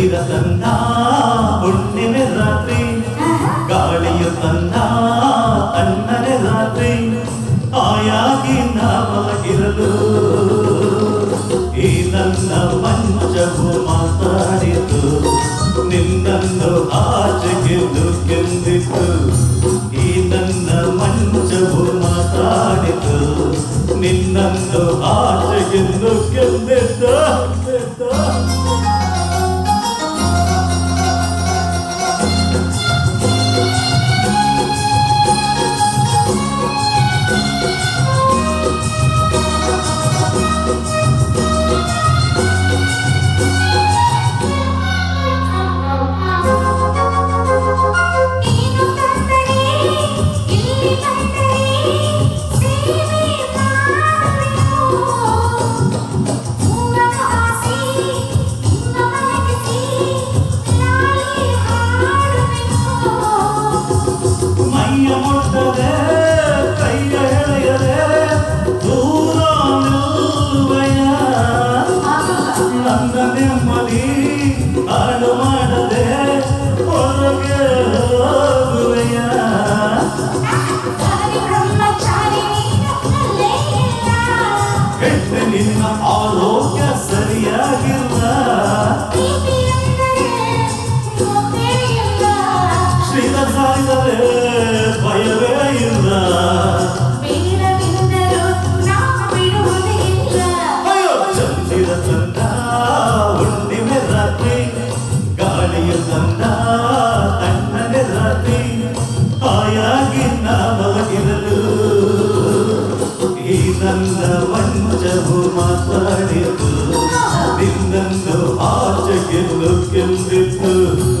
ಚಂದಿರ ತನ್ನ ಹುಣ್ಣಿಮೆ ರಾತ್ರಿ ಗಾಳಿಯು ತನ್ನ ತಣ್ಣನೆ ರಾತ್ರಿ ಆಯಾಗಿ ನಾವಾಗಿರಲು ಈ ನನ್ನ ಮಂಚವು ಮಾತಾಡಿತು ನಿನ್ನನ್ನು ಆಚೆಗೆ ನುಗ್ಗೆಂದಿತು ಈ ನನ್ನ ಮಂಚವು ಮಾತಾಡಿತು ನಿನ್ನನ್ನು ಆಚೆಗೆ ನುಗ್ಗೆಂದಿತ್ತು ಹೆಣ್ಣೆ ನಿನ್ನ ಆರೋಗ್ಯ ಸರಿಯಾಗಿಲ್ಲ ಶ್ರೀನ ಸಾಯಿದರೆ ಭಯವೇ ಇಲ್ಲ ಅಯ್ಯೋ ಚಂದಿರ ತಂದ ಹುಣ್ಣಿಮೆ ರಾತ್ರಿ ಗಾಳಿಯ ತಂದ ತಣ್ಣನೆ ರಾತ್ರಿ ಹಾಯಾಗಿ tıp ağacı gidip gidip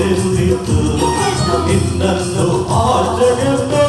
നിന്നിട്ടു ഇന്നന്നു ആർജകത്തെ